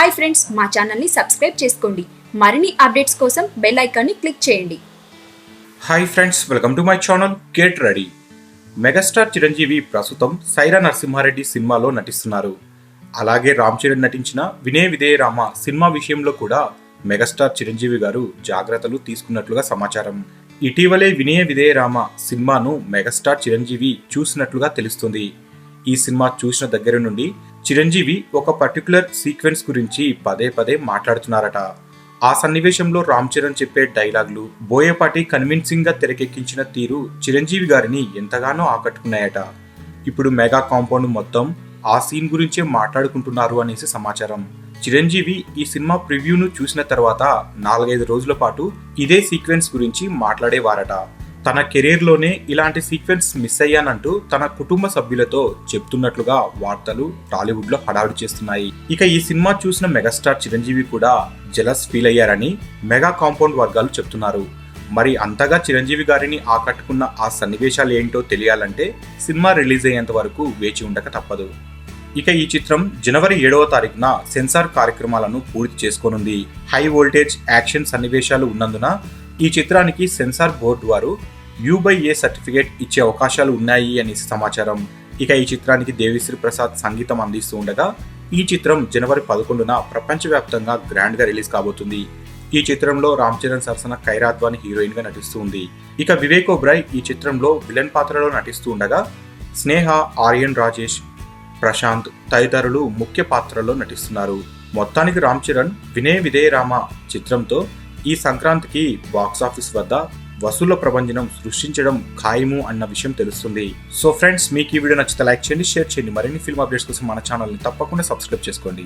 Hi friends మా ఛానల్ని subscribe చేసుకోండి. మరిన్ని అప్డేట్స్ కోసం బెల్ ఐకాన్ని క్లిక్ చేయండి. Hi friends welcome to my channel get ready. Megastar Chiranjeevi ప్రస్తుతం సైరా నరసింహారెడ్డి సినిమాలో నటిస్తున్నారు. అలాగే రామ్ చరణ్ నటించిన వినయ విధేయ రామ సినిమా విషయంలో కూడా మెగాస్టార్ చిరంజీవి గారు జాగ్రత్తలు తీసుకున్నట్లుగా సమాచారం. ఇటీవలే వినయ విధేయ రామ సినిమాను మెగాస్టార్ చిరంజీవి చూసినట్లుగా తెలుస్తుంది. ఈ సినిమా చూసిన దగ్గర నుండి చిరంజీవి ఒక పర్టికులర్ సీక్వెన్స్ గురించి పదే పదే మాట్లాడుతున్నారట. ఆ సన్నివేశంలో రామ్ చరణ్ చెప్పే డైలాగులు బోయపాటి కన్విన్సింగ్గా తెరకెక్కించిన తీరు చిరంజీవి గారిని ఎంతగానో ఆకట్టుకున్నాయట. ఇప్పుడు మెగా కాంపౌండ్ మొత్తం ఆ సీన్ గురించే మాట్లాడుకుంటున్నారు అనేసి సమాచారం. చిరంజీవి ఈ సినిమా ప్రివ్యూను చూసిన తర్వాత నాలుగైదు రోజుల పాటు ఇదే సీక్వెన్స్ గురించి మాట్లాడేవారట. తన కెరీర్లోనే ఇలాంటి సీక్వెన్స్ మిస్ అయ్యానంటూ తన కుటుంబ సభ్యులతో చెప్తున్నట్లుగా వార్తలు టాలీవుడ్లో హడావిడి చేస్తున్నాయి. ఇక ఈ సినిమా చూసిన మెగాస్టార్ చిరంజీవి కూడా జలస్ ఫీల్ అయ్యారని మెగా కాంపౌండ్ వర్గాలు చెప్తున్నారు. మరి అంతగా చిరంజీవి గారిని ఆకట్టుకున్న ఆ సన్నివేశాలు ఏంటో తెలియాలంటే సినిమా రిలీజ్ అయ్యేంత వరకు వేచి ఉండక తప్పదు. ఇక ఈ చిత్రం జనవరి ఏడవ తారీఖున సెన్సార్ కార్యక్రమాలను పూర్తి చేసుకోనుంది. హై వోల్టేజ్ యాక్షన్ సన్నివేశాలు ఉన్నందున ఈ చిత్రానికి సెన్సార్ బోర్డు వారు యూ బై ఏ సర్టిఫికేట్ ఇచ్చే అవకాశాలు ఉన్నాయి అనే సమాచారం. ఇక ఈ చిత్రానికి దేవిశ్రీ ప్రసాద్ సంగీతం అందిస్తూ ఉండగా ఈ చిత్రం జనవరి పదకొండున ప్రపంచవ్యాప్తంగా గ్రాండ్గా రిలీజ్ కాబోతుంది. ఈ చిత్రంలో రామ్ చరణ్ సరసన ఖైరాద్వాని హీరోయిన్గా నటిస్తూ ఉంది. ఇక వివేక్ ఒబ్రాయ్ ఈ చిత్రంలో విలన్ పాత్రలో నటిస్తూ ఉండగా స్నేహ ఆర్యన్ రాజేష్ ప్రశాంత్ తదితరులు ముఖ్య పాత్రల్లో నటిస్తున్నారు. మొత్తానికి రామ్ చరణ్ వినయ విదే రామ చిత్రంతో ఈ సంక్రాంతికి బాక్సాఫీస్ వద్ద వసూళ్ళ ప్రపంచం సృష్టించడం ఖాయము అన్న విషయం తెలుస్తుంది. సో ఫ్రెండ్స్ మీకు ఈ వీడియో నచ్చితే లైక్ చేయండి షేర్ చేయండి. మరిన్ని ఫిల్మ్ అప్డేట్స్ కోసం మన ఛానల్ని తప్పకుండా సబ్స్క్రైబ్ చేసుకోండి.